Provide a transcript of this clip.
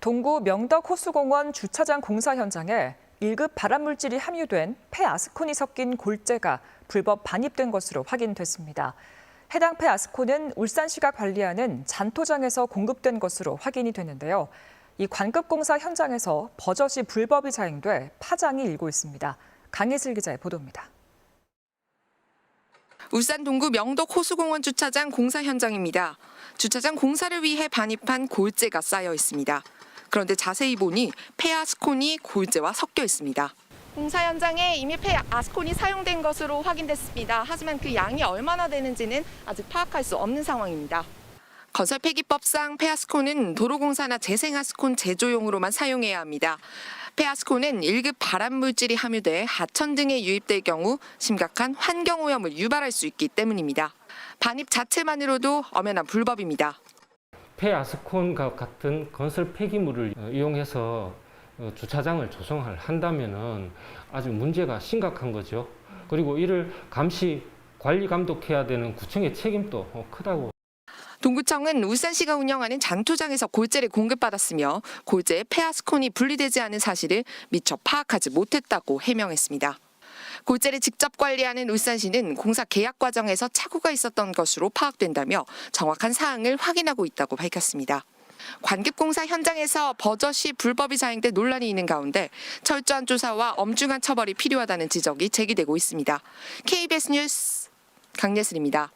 동구 명덕 호수공원 주차장 공사 현장에 1급 발암물질이 함유된 폐아스콘이 섞인 골재가 불법 반입된 것으로 확인됐습니다. 해당 폐아스콘은 울산시가 관리하는 잔토장에서 공급된 것으로 확인이 됐는데요. 이 관급 공사 현장에서 버젓이 불법이 자행돼 파장이 일고 있습니다. 강예슬 기자의 보도입니다. 울산 동구 명덕 호수공원 주차장 공사 현장입니다. 주차장 공사를 위해 반입한 골재가 쌓여 있습니다. 그런데 자세히 보니 폐아스콘이 골재와 섞여 있습니다. 공사 현장에 이미 폐아스콘이 사용된 것으로 확인됐습니다. 하지만 그 양이 얼마나 되는지는 아직 파악할 수 없는 상황입니다. 건설 폐기법상 폐아스콘은 도로공사나 재생아스콘 제조용으로만 사용해야 합니다. 폐아스콘은 1급 발암물질이 함유돼 하천 등에 유입될 경우 심각한 환경오염을 유발할 수 있기 때문입니다. 반입 자체만으로도 엄연한 불법입니다. 폐아스콘과 같은 건설 폐기물을 어, 이용해서 어, 주차장을 조성을 한다면은 아주 문제가 심각한 거죠. 그리고 이를 감시 관리 감독해야 되는 구청의 책임도 어, 크다고 동구청은 울산시가 운영하는 잔토장에서 골재를 공급받았으며 골재에 폐아스콘이 분리되지 않은 사실을 미처 파악하지 못했다고 해명했습니다. 골재를 직접 관리하는 울산시는 공사 계약 과정에서 착오가 있었던 것으로 파악된다며 정확한 사항을 확인하고 있다고 밝혔습니다. 관급공사 현장에서 버젓이 불법이 자행돼 논란이 있는 가운데 철저한 조사와 엄중한 처벌이 필요하다는 지적이 제기되고 있습니다. KBS 뉴스 강예슬입니다.